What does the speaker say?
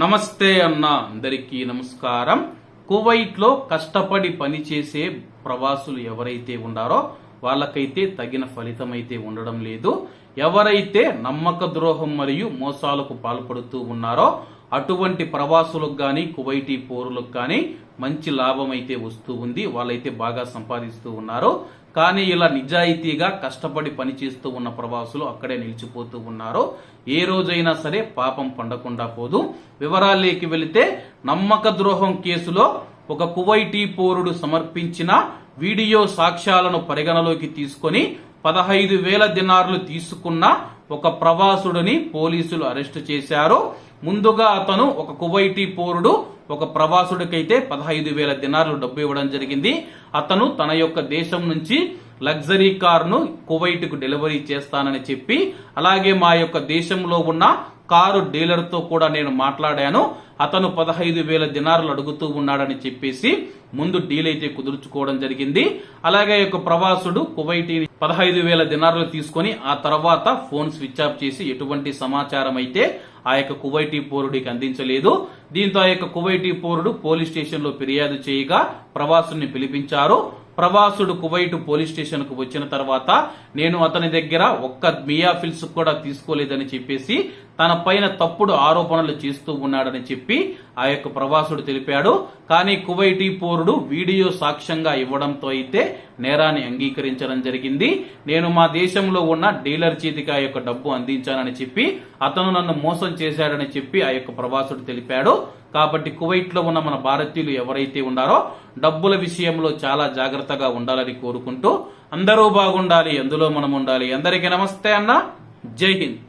నమస్తే అన్న అందరికీ నమస్కారం. కువైట్లో కష్టపడి పనిచేసే ప్రవాసులు ఎవరైతే ఉన్నారో వాళ్ళకైతే తగిన ఫలితం అయితే ఉండడం లేదు. ఎవరైతే నమ్మక ద్రోహం మరియు మోసాలకు పాల్పడుతూ ఉన్నారో అటువంటి ప్రవాసులకు కానీ కువైటీ పౌరులకు కానీ మంచి లాభం అయితే వస్తూ ఉంది. వాళ్ళైతే బాగా సంపాదిస్తూ ఉన్నారు. కానీ ఇలా నిజాయితీగా కష్టపడి పనిచేస్తూ ఉన్న ప్రవాసులు అక్కడే నిలిచిపోతూ ఉన్నారు. ఏ రోజైనా సరే పాపం పండకుండా పోదు. వివరాల్లోకి వెళితే నమ్మక ద్రోహం కేసులో ఒక కువైటీ పౌరుడు సమర్పించిన వీడియో సాక్ష్యాలను పరిగణలోకి తీసుకొని పదహైదు వేల దినార్లు తీసుకున్న ఒక ప్రవాసుడిని పోలీసులు అరెస్టు చేశారు. ముందుగా అతను ఒక కువైటీ పౌరుడు ఒక ప్రవాసుడికైతే పదహైదు వేల దినార్లు డబ్బు ఇవ్వడం జరిగింది. అతను తన యొక్క దేశం నుంచి లగ్జరీ కారును కువైట్కు డెలివరీ చేస్తానని చెప్పి అలాగే మా యొక్క దేశంలో ఉన్న కారు డీలర్తో కూడా నేను మాట్లాడాను. అతను పదహైదు వేల దినారులు అడుగుతూ ఉన్నాడని చెప్పేసి ముందు డీల్ అయితే కుదుర్చుకోవడం జరిగింది. అలాగే ఈ యొక్క ప్రవాసుడు కువైటీ పదహైదు వేల దినారులు తీసుకొని ఆ తర్వాత ఫోన్ స్విచ్ ఆఫ్ చేసి ఎటువంటి సమాచారం అయితే ఆ యొక్క కువైటీ పౌరుడికి అందించలేదు. దీంతో ఆ యొక్క కువైటీ పౌరుడు పోలీస్ స్టేషన్లో ఫిర్యాదు చేయగా ప్రవాసుని పిలిపించారు. ప్రవాసుడు కువైట్ పోలీస్ స్టేషన్కు వచ్చిన తర్వాత నేను అతని దగ్గర ఒక్క మియాఫిల్స్ కూడా తీసుకోలేదని చెప్పేసి తన పైన తప్పుడు ఆరోపణలు చేస్తూ ఉన్నాడని చెప్పి ఆ యొక్క ప్రవాసుడు తెలిపాడు. కానీ కువైటీ పౌరుడు వీడియో సాక్ష్యంగా ఇవ్వడంతో అయితే నేరాన్ని అంగీకరించడం జరిగింది. నేను మా దేశంలో ఉన్న డీలర్ చేతికి ఆ యొక్క డబ్బు అందించానని చెప్పి అతను నన్ను మోసం చేశాడని చెప్పి ఆ యొక్క ప్రవాసుడు తెలిపాడు. కాబట్టి కువైట్లో ఉన్న మన భారతీయులు ఎవరైతే ఉన్నారో డబ్బుల విషయంలో చాలా జాగ్రత్తగా ఉండాలని కోరుకుంటూ అందరూ బాగుండాలి అందులో మనం ఉండాలి. అందరికీ నమస్తే అన్న. జై హింద్.